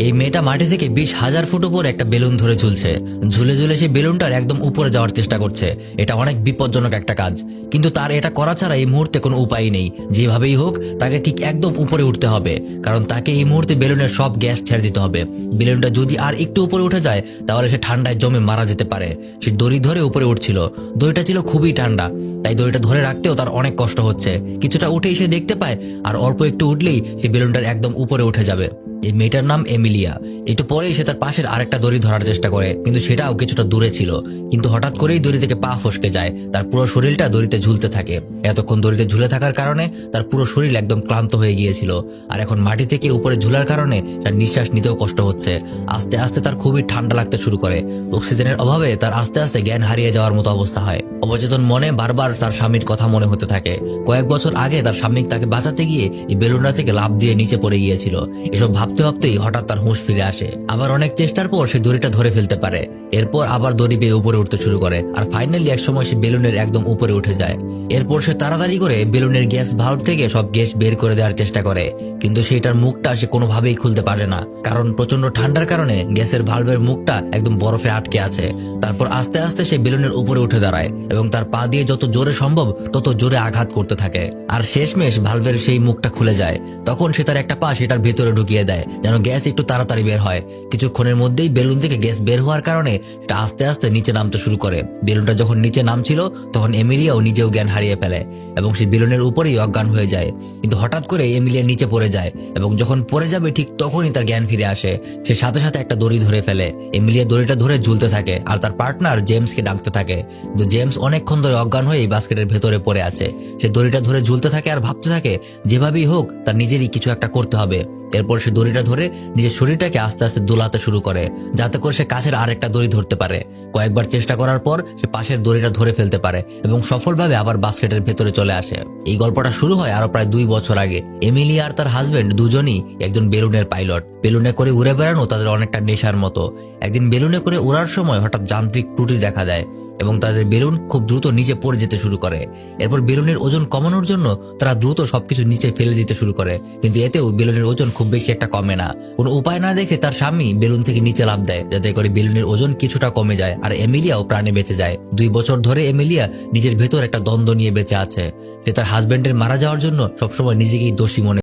এই মেয়েটা মাটি থেকে বিশ হাজার ফুট উপরে একটা বেলুন ধরে ঝুলছে। ঝুলে ঝুলে সেই বেলুনটার একদম উপরে যাওয়ার চেষ্টা করছে। এটা অনেক বিপজ্জনক একটা কাজ। কিন্তু তার এটা করা ছাড়া এই মুহূর্তে কোনো উপায় নেই। যেভাবেই হোক, তাকে ঠিক একদম উপরে উঠতে হবে। কারণ তাকে এই মুহূর্তে বেলুনের সব গ্যাস ছেড়ে দিতে হবে। বেলুনটা যদি আর একটু উপরে উঠে যায়, তাহলে সে ঠান্ডায় জমে মারা যেতে পারে। সে দড়ি ধরে উপরে উঠছিল। দড়িটা ছিল খুবই ঠান্ডা। তাই দড়িটা ধরে রাখতেও তার অনেক কষ্ট হচ্ছে। কিছুটা উঠেই সে দেখতে পায়, আর অল্প একটু উঠলেই সে বেলুনটার একদম উপরে উঠে যাবে। এই মেয়েটার নাম এমিলিয়া। একটু পরেই সে তার পাশের আরেকটা দড়ি ধরার চেষ্টা করে, কিন্তু সেটাও কিছুটা দূরে ছিল। কিন্তু হঠাৎ করেই দড়ি থেকে পা ফসকে যায়। তার পুরো শরীরটা দড়িতে ঝুলতে থাকে। এতক্ষণ দড়িতে ঝুলে থাকার কারণে তার পুরো শরীর একদম ক্লান্ত হয়ে গিয়েছিল। আর এখন মাটি থেকে উপরে ঝুলার কারণে তার নিঃশ্বাস নিতেও কষ্ট হচ্ছে। আস্তে আস্তে তার খুবই ঠান্ডা লাগতে শুরু করে। অক্সিজেনের অভাবে তার আস্তে আস্তে জ্ঞান হারিয়ে যাওয়ার মতো অবস্থা হয়। অবচেতন মনে বারবার তার স্বামীর কথা মনে হতে থাকে। কয়েক বছর আগে তার স্বামী তাকে বাঁচাতে গিয়ে এই বেলুনটা থেকে লাভ দিয়ে নিচে পড়ে গিয়েছিল। এসব ভাবতে ভাবতেই হঠাৎ তার হুঁশ ফিরে আসে। আবার অনেক চেষ্টার পর সে দড়িটা ধরে ফেলতে পারে। এরপর আবার দড়ি বেয়ে উপরে উঠতে শুরু করে। আর ফাইনালি এক সময় সে বেলুনের একদম উপরে উঠে যায়। এরপর সে তাড়াতাড়ি করে বেলুনের গ্যাস ভাল্ব থেকে সব গ্যাস বের করে দেওয়ার চেষ্টা করে। কিন্তু সেটার মুখটা সে কোনোভাবেই খুলতে পারে না। কারণ প্রচণ্ড ঠান্ডার কারণে গ্যাসের ভালভের মুখটা একদম বরফে আটকে আছে। তারপর আস্তে আস্তে সে বেলুনের উপরে উঠে দাঁড়ায় এবং তার পা দিয়ে যত জোরে সম্ভব তত জোরে আঘাত করতে থাকে। আর শেষমেশ ভালভের সেই মুখটা খুলে যায়। তখন সে তার একটা পা সেটার ভেতরে ঢুকিয়ে দেয়। যেন গ্যাস একটু তাড়াতাড়ি বের হয়। কিছুক্ষণের মধ্যেই বেলুন থেকে গ্যাস বের হওয়ার কারণে সেটা আস্তে আস্তে নিচে নামতে শুরু করে। বেলুনটা যখন নিচে নামছিল, তখন এমিলিয়াও নিজেও জ্ঞান হারিয়ে ফেলে এবং সে বেলুনের উপরেই অজ্ঞান হয়ে যায়। কিন্তু হঠাৎ করে এমিলিয়া নিচে পড়ে যায় এবং যখন পড়ে যাবে ঠিক তখনই তার জ্ঞান ফিরে আসে। সে সাথে সাথে একটা দড়ি ধরে ফেলে। এমিলিয়া দড়িটা ধরে ঝুলতে থাকে আর তার পার্টনার জেমসকে ডাকতে থাকে। কিন্তু জেমস অনেকক্ষণ ধরে অজ্ঞান হয়ে এই বাস্কেটের ভেতরে পড়ে আছে। সে দড়িটা ধরে ঝুলতে থাকে আর ভাবতে থাকে, যেভাবেই হোক তার নিজেরই কিছু একটা করতে হবে। এরপর সে দড়িটা ধরে নিজের শরীরটাকে আস্তে আস্তে দোলাতে শুরু করে, যাতে করে সে কাছের আরেকটা দড়ি ধরতে পারে। কয়েকবার চেষ্টা করার পর সে পাশের দড়িটা ধরে ফেলতে পারে এবং সফলভাবে আবার বাস্কেটের ভেতরে চলে আসে। এই গল্পটা শুরু হয় আরও প্রায় দুই বছর আগে। এমিলি আর তার হাজবেন্ড দুজনই একজন বেলুনের পাইলট। বেলুনে করে উড়ে বেড়ানো তাদের অনেকটা নেশার মতো। একদিন বেলুনে করে উড়ার সময় হঠাৎ যান্ত্রিক ত্রুটি দেখা যায় এবং তাদের বেলুন খুব দ্রুত নিচে পড়ে যেতে শুরু করে। এরপর বেলুনের ওজন কমানোর জন্য তারা দ্রুত সবকিছু নিচে ফেলে দিতে শুরু করে। কিন্তু এতেও বেলুনের ওজন খুব বেশি একটা কমে না। কোনো উপায় না দেখে তার স্বামী বেলুন থেকে নিচে লাভ দেয়, যাতে করে বেলুনের ওজন কিছুটা কমে যায় আর এমিলিয়াও প্রাণে বেঁচে যায়। দুই বছর ধরে এমিলিয়া নিজের ভেতর একটা দ্বন্দ্ব নিয়ে বেঁচে আছে। সে তার হাজবেন্ডের মারা যাওয়ার জন্য সবসময় নিজেকেই দোষী মনে